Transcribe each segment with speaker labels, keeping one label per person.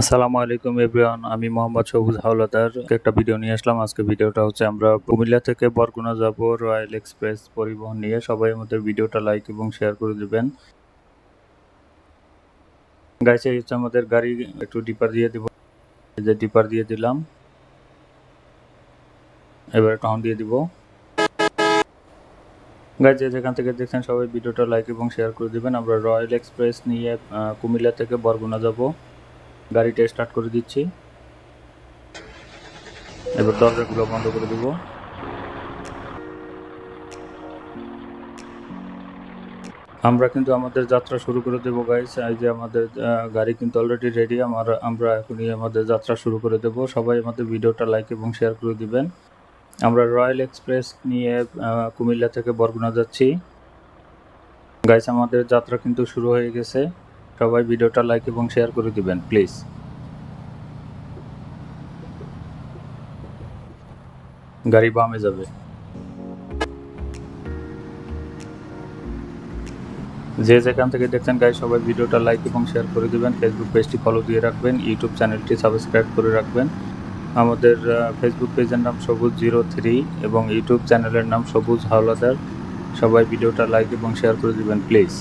Speaker 1: আসসালামু আলাইকুম এভরিওয়ান, আমি মোহাম্মদ সবুজ হাওলাদার। একটা ভিডিও নিয়ে আসলাম। আজকে ভিডিওটা হচ্ছে আমরা কুমিল্লা থেকে বরগুনা যাব, রয়্যাল এক্সপ্রেস পরিবহন নিয়ে। সবাই আমাদের ভিডিওটা লাইক এবং শেয়ার করে দিবেন। গাইছে হচ্ছে আমাদের গাড়ি। একটু ডিপার দিয়ে দিব। যে ডিপার দিয়ে দিলাম। এবার টাউন দিয়ে দিব। গাইজ যেখান থেকে দেখছেন, সবাই ভিডিওটা লাইক এবং শেয়ার করে দিবেন। আমরা রয়্যাল এক্সপ্রেস নিয়ে কুমিল্লা থেকে বরগুনা যাব। গাড়িটা স্টার্ট করে দিচ্ছি। এবার দরজাগুলো বন্ধ করে দেবো। আমরা কিন্তু আমাদের যাত্রা শুরু করে দেবো গাইস এই যে আমাদের গাড়ি কিন্তু অলরেডি রেডি আমার, আমরা এখনই আমাদের যাত্রা শুরু করে দেবো। সবাই আমাদের ভিডিওটা লাইক এবং শেয়ার করে দিবেন। আমরা রয়্যাল এক্সপ্রেস নিয়ে কুমিল্লা থেকে বরগুনা যাচ্ছি। গাইস আমাদের যাত্রা কিন্তু শুরু হয়ে গেছে। সবাই ভিডিওটা লাইক এবং শেয়ার করে দিবেন প্লিজ গাড়ি বামে যাবে। যে যেখান থেকে দেখছেন গাই সবাই ভিডিওটা লাইক এবং শেয়ার করে দিবেন ফেসবুক পেজটি ফলো দিয়ে রাখবেন ইউটিউব চ্যানেলটি সাবস্ক্রাইব করে রাখবেন। আমাদের ফেসবুক পেজের নাম সবুজ জিরো থ্রি এবং ইউটিউব চ্যানেলের নাম সবুজ হাওলাদার। সবাই ভিডিওটা লাইক এবং শেয়ার করে দিবেন প্লিজ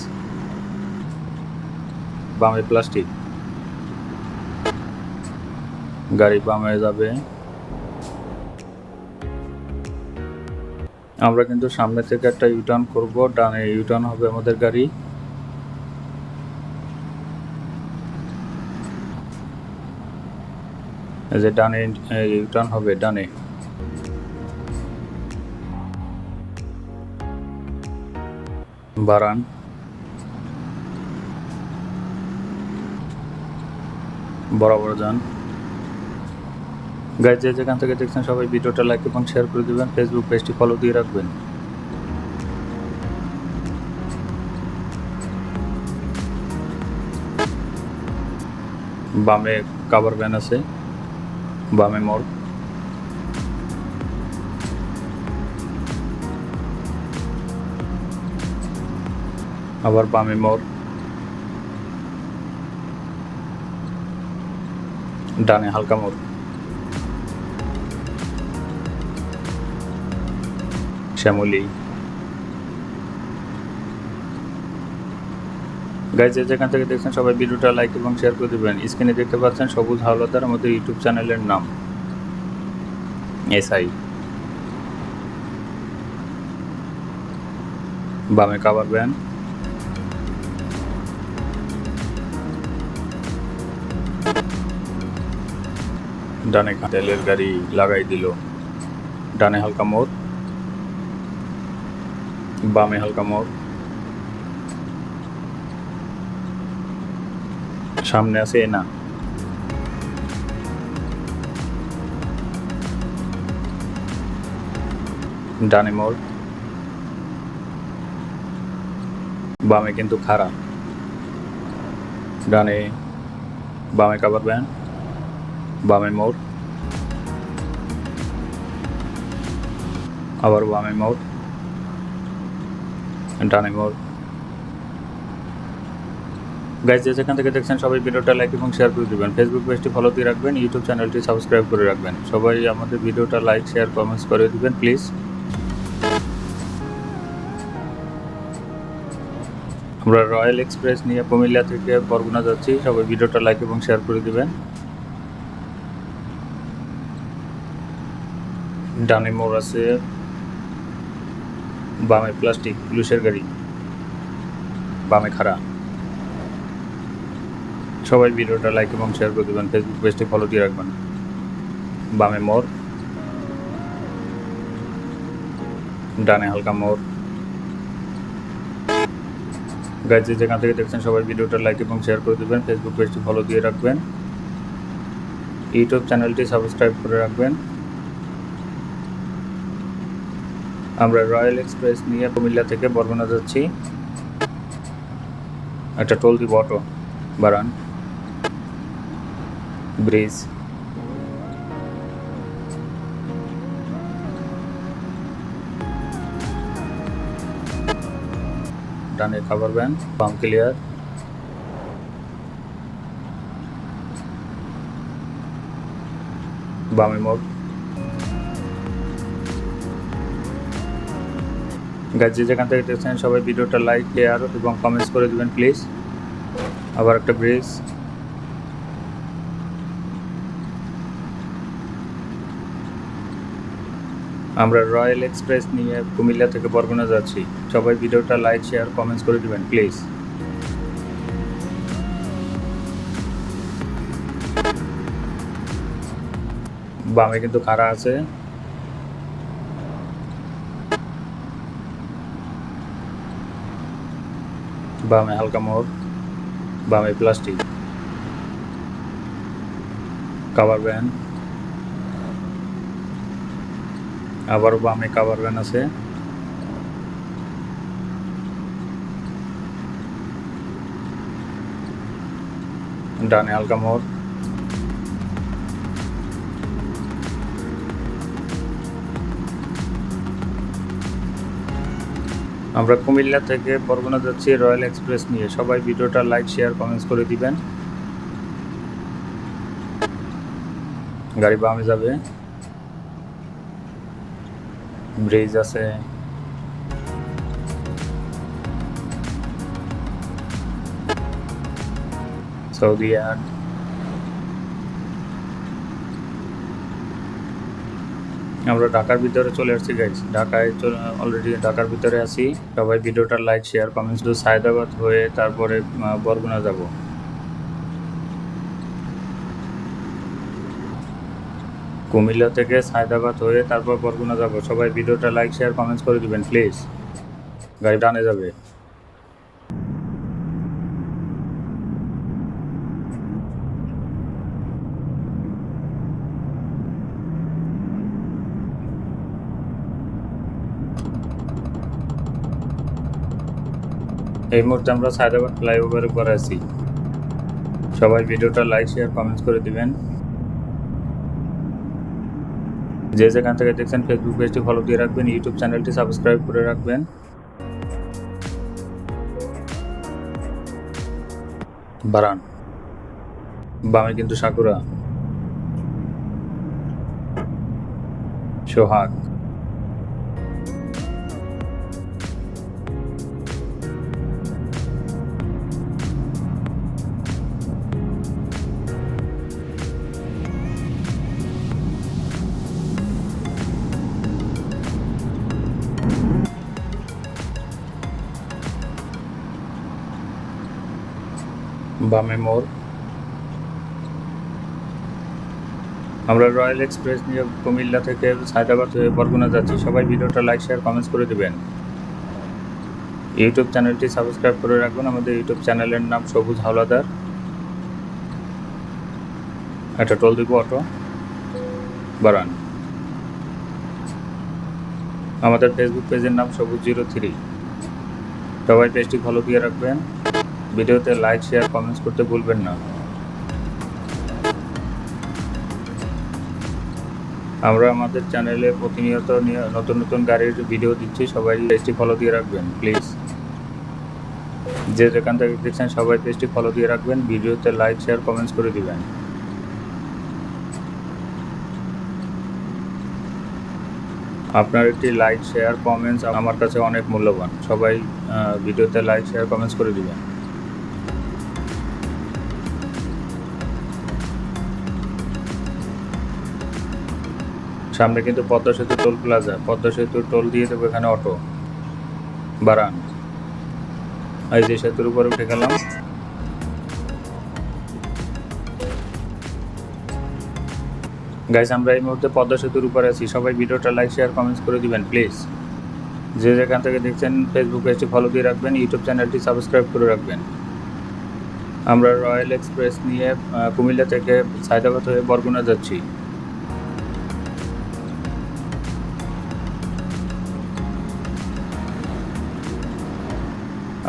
Speaker 1: বামে প্লাস্টিক। গাড়ি বামে যাবে। আমরা কিন্তু সামনে থেকে একটা ইউটার্ন করব। ডানে ইউটার্ন হবে আমাদের গাড়ি। যে ডানে ইউটার্ন হবে ডানে। বারান। বরাবর যান গাইজ যে যেখান থেকে দেখছেন সবাই ভিডিওটা লাইক এবং শেয়ার করে দিবেন ফেসবুক পেজটি ফলো দিয়ে রাখবেন। বামে কাভার ভ্যান আছে, বামে মোড় আবার বামে মোড় ডানে, হালকা মোড়। শ্যামলি। গাইজ যে যেখান থেকে দেখছেন, সবাই ভিডিওটা লাইক এবং শেয়ার করে দেবেন। স্ক্রিনে দেখতে পাচ্ছেন সবুজ হাওলাদার আমাদের ইউটিউব চ্যানেলের নাম। এসআই বামে কাবার ভ্যান ডানে তেলের গাড়ি লাগাই দিল। ডানে হালকা মোড়, বামে হালকা মোড়। সামনে আছে এনা। ডানে মোড়, বামে কিন্তু খাড়া। ডানে বামে কাবার ব্যান বামে মোড় আবার বামে মোড় ডানে মোড় গাইজ যে যেখান থেকে দেখছেন সবাই ভিডিওটা লাইক এবং শেয়ার করে দেবেন। ফেসবুক পেজটি ফলো দিয়ে রাখবেন ইউটিউব চ্যানেলটি সাবস্ক্রাইব করে রাখবেন। সবাই আমাদের ভিডিওটা লাইক শেয়ার কমেন্টস করে দিবেন প্লিজ আমরা রয়্যাল এক্সপ্রেস নিয়ে কুমিল্লা থেকে বরগুনা যাচ্ছি। সবাই ভিডিওটা লাইক এবং শেয়ার করে দিবেন। ডানে মোড় আছে, বামে প্লাস্টিক, পুলিশের গাড়ি, বামে খাড়া। সবাই ভিডিওটা লাইক এবং শেয়ার করে দেবেন ফেসবুক পেজটি ফলো দিয়ে রাখবেন। বামে মোড়, ডানে হালকা মোড়। গাইজ যেখান থেকে দেখছেন, সবাই ভিডিওটা লাইক এবং শেয়ার করে দেবেন ফেসবুক পেজটি ফলো দিয়ে রাখবেন। ইউটিউব চ্যানেলটি সাবস্ক্রাইব করে রাখবেন। আমরা রয়্যাল এক্সপ্রেস নিয়ে কুমিল্লা থেকে বরগুনা যাচ্ছি। একটা টোল দিব অটো বারান ব্রিজ ডানে খাবার ভ্যান পাম্প ক্লিয়ার বামে মোড় গাছ যে যেখান থেকে দেখছেন, সবাই ভিডিওটা লাইক শেয়ার এবং কমেন্টস করে দিবেন প্লিজ আবার একটা ব্রিজ আমরা রয়্যাল এক্সপ্রেস নিয়ে কুমিল্লা থেকে বরগুনা যাচ্ছি। সবাই ভিডিওটা লাইক শেয়ার কমেন্টস করে দিবেন প্লিজ বামে কিন্তু খাড়া আছে। বামে হালকা মোড়, বামে প্লাস্টিক। কাভার ভ্যান আবারও বামে কাভার ভ্যান আছে। ডানে হালকা মোড়। আমরা কুমিল্লা থেকে বরগুনা যাচ্ছি, রয়্যাল এক্সপ্রেস নিয়ে। সবাই ভিডিওটা লাইক, শেয়ার, কমেন্টস করে দিবেন। গাড়ি বামে যাবে। ব্রিজ আছে। সৌদি আট আমরা ঢাকার ভিতরে চলে আসছি গাইজ ঢাকায় অলরেডি ঢাকার ভিতরে আছি। সবাই ভিডিওটা লাইক শেয়ার কমেন্টস শুধু সায়দাবাদ হয়ে তারপরে বরগুনা যাব। কুমিল্লা থেকে সায়দাবাদ হয়ে তারপর বরগুনা যাব। সবাই ভিডিওটা লাইক শেয়ার কমেন্টস করে দিবেন প্লিজ গাড়ি ডানে যাবে। এই মুহূর্তে আমরা সায়দাবাদ ফ্লাইওভারের উপর আছি। সবাই ভিডিওটা লাইক শেয়ার কমেন্টস করে দিবেন। যে যেখান থেকে দেখছেন ফেসবুক পেজটি ফলো দিয়ে রাখবেন ইউটিউব চ্যানেলটি সাবস্ক্রাইব করে রাখবেন। বারান। বামে কিন্তু সাকুরা। সোহাগ। বামে মোড় আমরা রয়্যাল এক্সপ্রেস নিয়ে কুমিল্লা থেকে সায়দাবাদ হয়ে বরগুনা যাচ্ছি। সবাই ভিডিওটা লাইক শেয়ার কমেন্টস করে দেবেন। ইউটিউব চ্যানেলটি সাবস্ক্রাইব করে রাখবেন। আমাদের ইউটিউব চ্যানেলের নাম সবুজ হাওলাদার। একটা টোল দিব অটো। বারান। আমাদের ফেসবুক পেজের নাম সবুজ জিরো থ্রি সবাই পেজটি ফলো দিয়ে রাখবেন। ভিডিওতে লাইক শেয়ার কমেন্টস করতে ভুলবেন না। আমরা আমাদের চ্যানেলে প্রতিনিয়ত নতুন নতুন গাড়ির ভিডিও দিচ্ছি, সবাই পেজটি ফলো দিয়ে রাখবেন প্লিজ যে যেখান থেকে দেখছেন, সবাই পেজটি ফলো দিয়ে রাখবেন, ভিডিওতে লাইক শেয়ার কমেন্টস করে দিবেন। আপনার একটি লাইক শেয়ার কমেন্টস আমার কাছে অনেক মূল্যবান। সবাই ভিডিওতে লাইক শেয়ার কমেন্টস করে দিবেন। সামনে কিন্তু পদ্মা সেতু টোল প্লাজা। পদ্মা সেতু টোল দিয়ে দেবো এখানে অটো। বারান এই যে সেতুর উপরে উঠে গেলাম। গাইস আমরা এই মুহূর্তে পদ্মা সেতুর উপরে আছি। সবাই ভিডিওটা লাইক শেয়ার কমেন্টস করে দিবেন প্লিজ যে যেখান থেকে দেখছেন ফেসবুক পেজটি ফলো দিয়ে রাখবেন ইউটিউব চ্যানেলটি সাবস্ক্রাইব করে রাখবেন। আমরা রয়্যাল এক্সপ্রেস নিয়ে কুমিল্লা থেকে সায়দাবাদ হয়ে বরগুনা যাচ্ছি।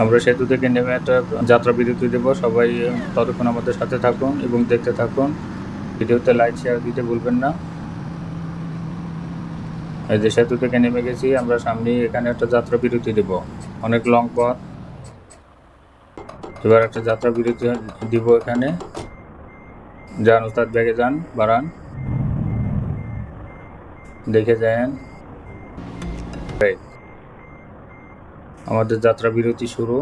Speaker 1: আমরা সেতু থেকে নেমে একটা যাত্রা বিরতি দেবো। সবাই ততক্ষণ আমাদের সাথে থাকুন এবং দেখতে থাকুন। ভিডিওতে লাইক শেয়ার দিতে ভুলবেন না। এই যে সেতু থেকে নেমে গেছি, আমরা সামনে এখানে একটা যাত্রা বিরতি দেব। অনেক লং পথ। এবার একটা যাত্রা বিরতি দিব এখানে। যান ওস্তাদ, ব্যাগে যান, বাড়ান। দেখে যান। আমাদের যাত্রা বিরতি শুরু।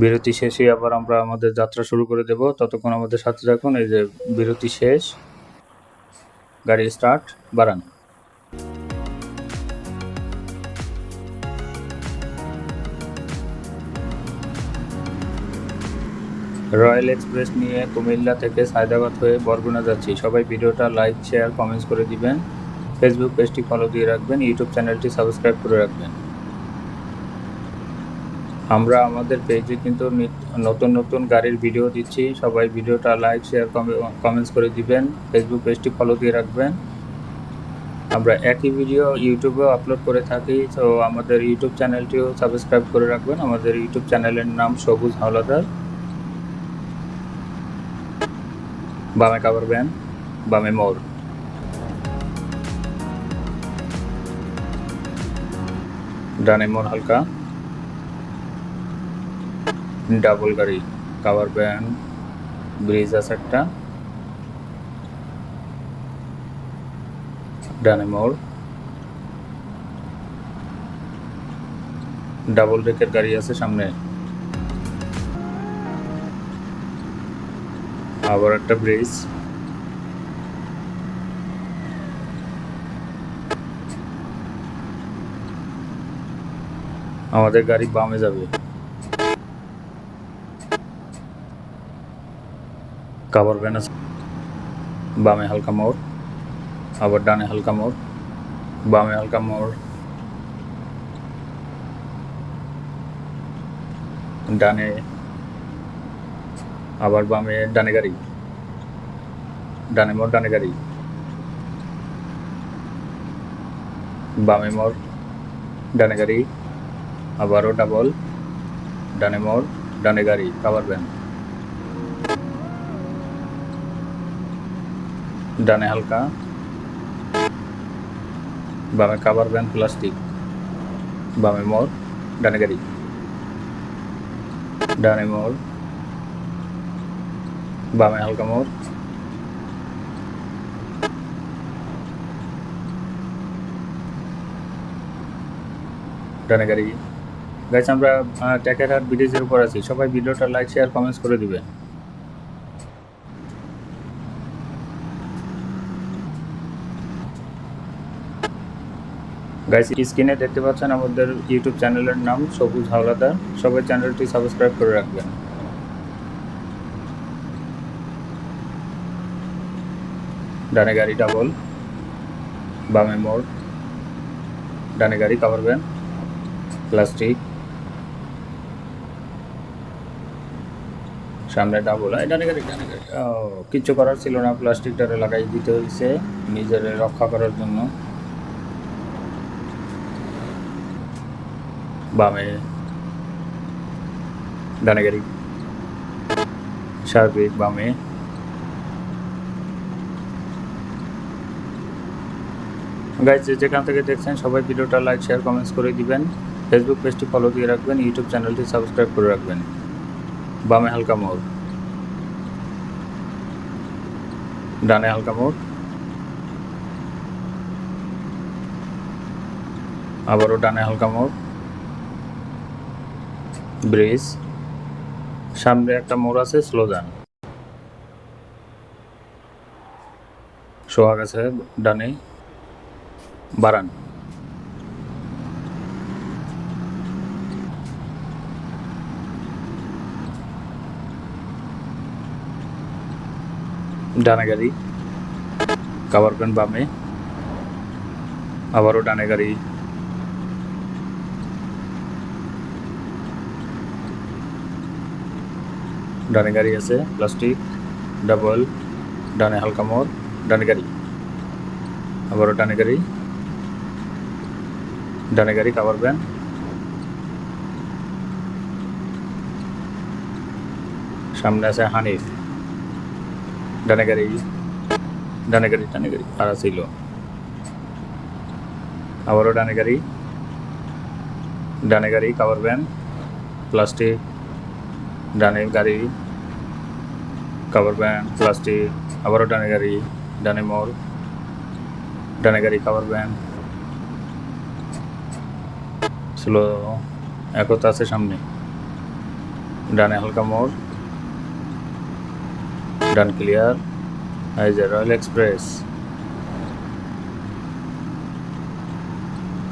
Speaker 1: বিরতি শেষে আবার আমরা আমাদের যাত্রা শুরু করে দেব। ততক্ষণ আমাদের সাথে থাকুন, এই যে বিরতি শেষ। গাড়ি স্টার্ট বাড়ান। রয়্যাল এক্সপ্রেস নিয়ে কুমিল্লা থেকে সায়দাবাদ হয়ে বরগুনা যাচ্ছি। সবাই ভিডিওটা লাইক শেয়ার কমেন্টস করে দিবেন। ফেসবুক পেজটি ফলো দিয়ে রাখবেন ইউটিউব চ্যানেলটি সাবস্ক্রাইব করে রাখবেন। আমরা আমাদের পেজে কিন্তু নতুন নতুন গাড়ির ভিডিও দিচ্ছি। সবাই ভিডিওটা লাইক শেয়ার কমেন্টস করে দিবেন। ফেসবুক পেজটি ফলো দিয়ে রাখবেন। আমরা একই ভিডিও ইউটিউবেও আপলোড করে থাকি। তো আমাদের ইউটিউব চ্যানেলটিও সাবস্ক্রাইব করে রাখবেন। আমাদের ইউটিউব চ্যানেলের নাম সবুজ হাওলাদার। বামে কাভার ভ্যান বামে মোড়। ডানে মোড় হালকা। ডাবল গাড়ি কাভার ভ্যান ব্রিজ আছে একটা, ডানে মোড় ডাবল ডেকের গাড়ি আছে সামনে। আবার একটা ব্রিজ আমাদের গাড়ি বামে যাবে। কাভার ভ্যান আছে। বামে হালকা মোড়, আবার ডানে হালকা মোড়, বামে হালকা মোড়, ডানে, আবার বামে ডানে গাড়ি, ডানে মোড়, ডানে গাড়ি, বামে মোড়, ডানে গাড়ি, আবারও ডাবল ডানে মোড়, ডানে গাড়ি, কাভার ভ্যান ডানে হালকা। বামে কাভার ভ্যান প্লাস্টিক বামে মোড়, ডানে গাড়ি। ডানে মোড়, বামে হালকা মোড়। ডানে গাড়ি। গাইছে আমরা ট্যাকেরহাট ব্রিজের উপর আছি। সবাই ভিডিওটা লাইক শেয়ার কমেন্টস করে দিবেন। গাইস স্ক্রিনে দেখতে পাচ্ছেন আমাদের ইউটিউব চ্যানেলের নাম, সবুজ হাওলাদার। সবাই চ্যানেলটি সাবস্ক্রাইব করে রাখবেন। ডানে গাড়ি ডাবল বামে মোড়। ডানে গাড়ি কাভার ভ্যান প্লাস্টিক সামনে ডাবল ডানে গাড়ি ডানে গাড়ি। কিচ্ছু করার ছিল না প্লাস্টিকটারে লাগাই দিতে হয়েছে নিজের রক্ষা করার জন্য। বামে। ডানে গাড়ি সার্বিক বামে। গাইজ যেখান থেকে দেখছেন, সবাই ভিডিওটা লাইক শেয়ার কমেন্টস করে দিবেন। ফেসবুক পেজটি ফলো দিয়ে রাখবেন ইউটিউব চ্যানেলটি সাবস্ক্রাইব করে রাখবেন। বামে হালকা মোড়। ডানে হালকা মোড়। আবারও ডানে হালকা মোড়। ব্রিজ। সামনে একটা মোড় আছে স্লোগান সোহাগ আছে ডানে। বারান। ডানে গাড়ি। কাভার বামে। আবারও ডানে গাড়ি। ডানে গাড়ি আছে প্লাস্টিক ডাবল ডানে হালকা মোড়, ডানে গাড়ি। আবারও ডানে গাড়ি ডানে গাড়ি কাভার ভ্যান সামনে আছে হানিফ। ডানে গাড়ি ডানে গাড়ি ডানে গাড়ি আর ছিল। আবারও ডানে গাড়ি ডানে গাড়ি কাভার ভ্যান প্লাস্টিক ডানে গাড়ি কাভার ভ্যান প্লাস্টিক আবারও ডানে গাড়ি, ডানে মোড়, ডানে গাড়ি কাভার ভ্যান স্লো, একতা আছে সামনে, ডানে হালকা মোড়, ডান ক্লিয়ার যে রয়্যাল এক্সপ্রেস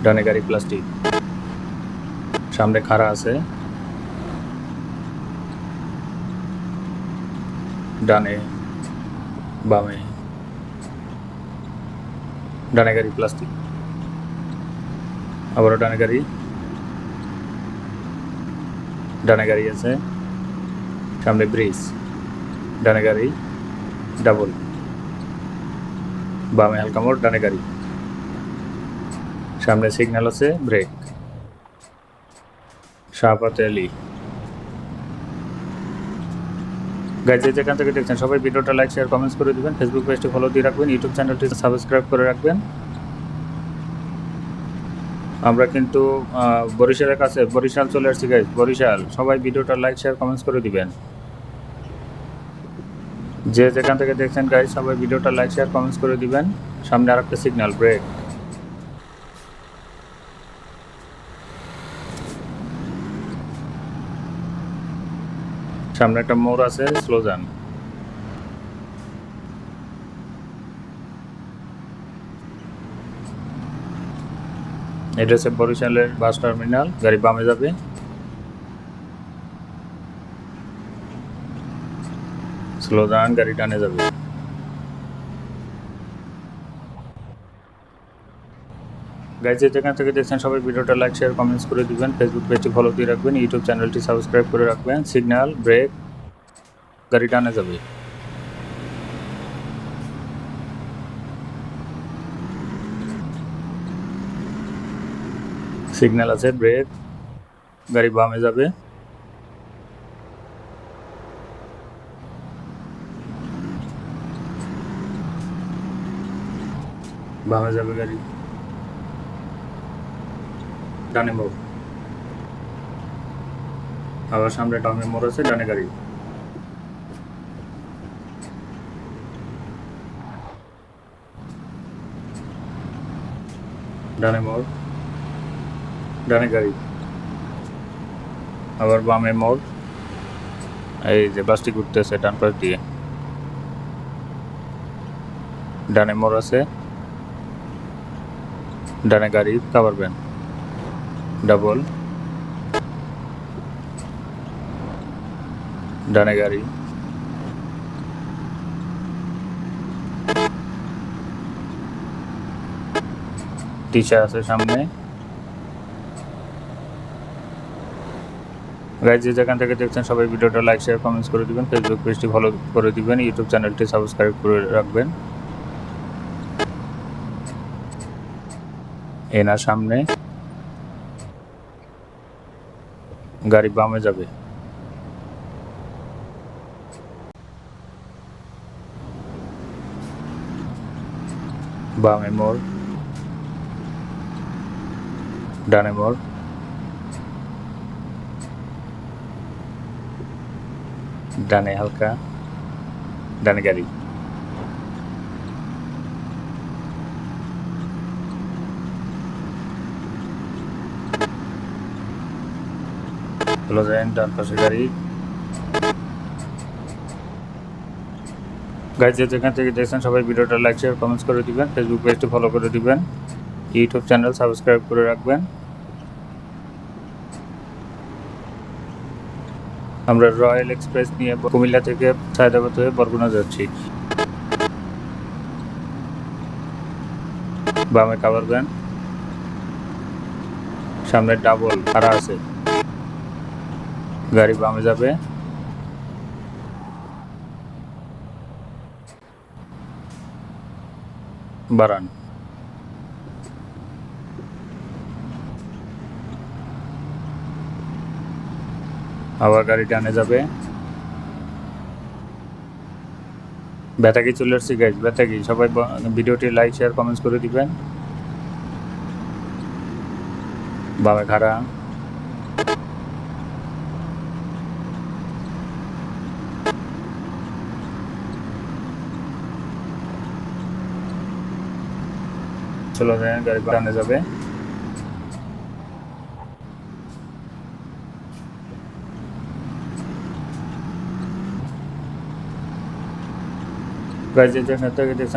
Speaker 1: ডানে গাড়ি প্লাস্টিক সামনে খাড়া আছে ডানে, বামে। ডানে গাড়ি, প্লাস্টিক। আবারও ডানে গাড়ি। ডানে গাড়ি আছে। সামনে ব্রিজ। ডানে গাড়ি, ডাবল। বামে হালকা মোড়, ডানে গাড়ি। সামনে সিগন্যাল আছে, ব্রেক। শাহপাত আলী গাইজ যেখান থেকে দেখছেন, সবাই ভিডিওটা লাইক শেয়ার কমেন্টস করে দিবেন। ফেসবুক পেজটি ফলো দিয়ে রাখবেন ইউটিউব চ্যানেলটি সাবস্ক্রাইব করে রাখবেন। আমরা কিন্তু বরিশালের কাছে, বরিশাল চলে আসছি গাইজ বরিশাল। সবাই ভিডিওটা লাইক শেয়ার কমেন্টস করে দিবেন। যে যেখান থেকে দেখছেন গাইজ সবাই ভিডিওটা লাইক শেয়ার কমেন্টস করে দিবেন। সামনে আর একটা সিগন্যাল ব্রেক সামনে একটা মোড় আছে স্লো যান। এটা হচ্ছে বরিশালের বাস টার্মিনাল, গাড়ি বামে যাবে। স্লো যান, গাড়ি ডানে যাবে। গাইজ যেখান থেকে দেখছেন সবাই ভিডিওটা লাইক শেয়ার কমেন্টস করে দিবেন। ফেসবুক পেজটি ফলো দিয়ে রাখবেন ইউটিউব চ্যানেলটি সাবস্ক্রাইব করে রাখবেন। সিগন্যাল ব্রেক গাড়ি টানে যাবে। সিগন্যাল আছে ব্রেক গাড়ি বামে যাবে। বামে যাবে গাড়ি। ডানে মোড়। আবার সামনে ডানে মোড় আছে, ডানে গাড়ি। ডানে মোড়, ডানে গাড়ি। আবার বামে মোড়। এই যে বাসটি ঘুরতেছে ডান পাশ দিয়ে। ডানে মোড় আছে। ডানে গাড়ি, কাভার ভ্যান। ডাবল ডানে গাড়ি টিচার আছে সামনে। গাইজ যে যেখান থেকে দেখছেন, সবাই ভিডিওটা লাইক শেয়ার কমেন্টস করে দিবেন। ফেসবুক পেজটি ফলো করে দিবেন। ইউটিউব চ্যানেলটি সাবস্ক্রাইব করে রাখবেন। এনার সামনে। গাড়ি বামে যাবে। বামে মোড় ডানে মোড়। ডানে হালকা ডানে গাড়ি। চলে যান ডান পাশে গাড়ি যে যেখান থেকে দেখছেন, সবাই ভিডিওটা লাইক শেয়ার কমেন্টস করে দিবেন ফেসবুক পেজটি ফলো করে দিবেন ইউটিউব চ্যানেল সাবস্ক্রাইব করে রাখবেন। আমরা রয়্যাল এক্সপ্রেস নিয়ে কুমিল্লা থেকে সায়দাবাদ হয়ে বরগুনা যাচ্ছি। বামে কাভার ভ্যান সামনে ডাবল খাড়া আছে। গাড়ি বামে যাবে। বারান। আবার গাড়ি টানে যাবে। ব্যাটাকি চলে আসছি গাইজ ব্যাটাকি। সবাই ভিডিওটি লাইক শেয়ার কমেন্টস করে দিবেন। বাবা খাড়া। চলে গাড়ি বাগানে যাবে।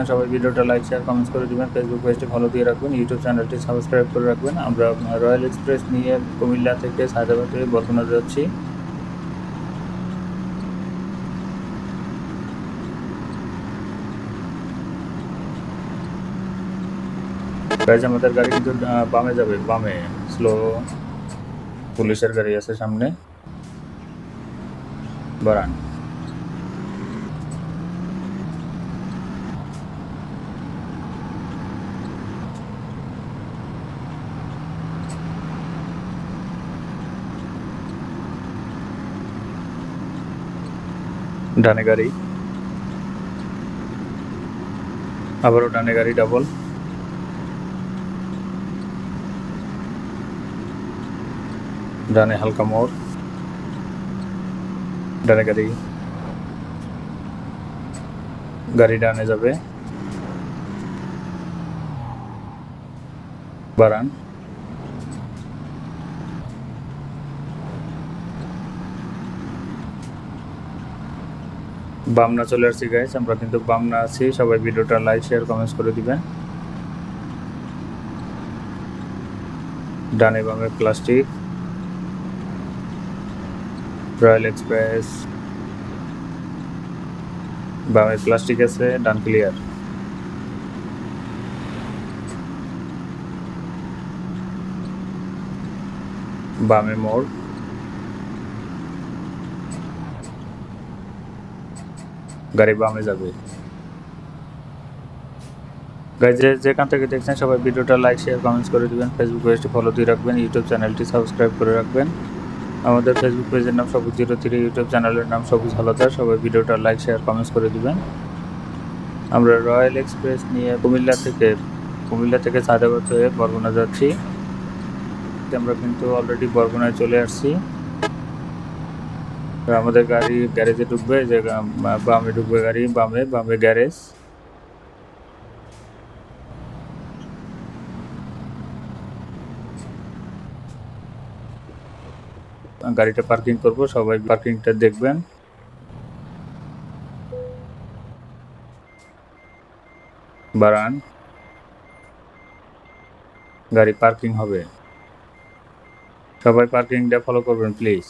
Speaker 1: সবাই ভিডিওটা লাইক শেয়ার কমেন্টস করে দিবেন। ফেসবুক পেজটি ফলো দিয়ে রাখবেন ইউটিউব চ্যানেলটি সাবস্ক্রাইব করে রাখবেন। আমরা রয়্যাল এক্সপ্রেস নিয়ে কুমিল্লা থেকে হায়দ্রাবাদ বর্তমানে যাচ্ছি। গাইজ আমাদের গাড়ি কিন্তু বামে যাবে, বামে। স্লো পুলিশের গাড়ি আছে সামনে। বারান। ডানে গাড়ি। আবারও ডানে গাড়ি ডাবল ডানে হালকা মোড়। ডানে গাড়ি। গাড়ি ডানে যাবে। বারান। বামনা চলে আসছি গাইস আমরা কিন্তু বামনা আছি। সবাই ভিডিওটা লাইক শেয়ার কমেন্টস করে দিবেন ডানে বামে প্লাস্টিক রয়্যাল এক্সপ্রেস। বামে প্লাস্টিক আছে, ডান ক্লিয়ার। বামে মোড়। গাড়ি বামে যাবে। গাইজ যেখান থেকে দেখছেন সবাই ভিডিওটা লাইক শেয়ার কমেন্টস করে দিবেন। ফেসবুক পেজটি ফলো দিয়ে রাখবেন। ইউটিউব চ্যানেলটি সাবস্ক্রাইব করে রাখবেন। আমাদের ফেসবুক পেজের নাম সবুজ জিরো থ্রি ইউটিউব চ্যানেলের নাম সবুজ হালদার। সবাই ভিডিওটা লাইক শেয়ার কমেন্টস করে দিবেন। আমরা রয়্যাল এক্সপ্রেস নিয়ে কুমিল্লা থেকে কুমিল্লা থেকে সাদাবাদ হয়ে বরগুনা যাচ্ছি। আমরা কিন্তু অলরেডি বরগুনায় চলে আসছি। আমাদের গাড়ি গ্যারেজে ঢুকবে, যে বামে ঢুকবে গাড়ি, বামে বামে গ্যারেজ গাড়িটা পার্কিং করব, সবাই পার্কিংটা দেখবেন। বারান, গাড়ি পার্কিং হবে। সবাই পার্কিংটা ফলো করবেন প্লিজ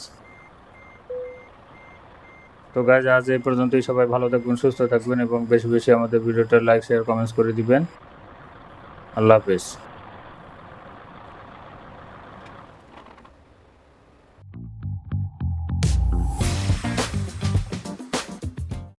Speaker 1: তো গাইজ আজ এই পর্যন্তই, সবাই ভালো থাকবেন, সুস্থ থাকবেন এবং বেশি বেশি আমাদের ভিডিওটা লাইক শেয়ার কমেন্টস করে দিবেন। আল্লাহ হাফেজ।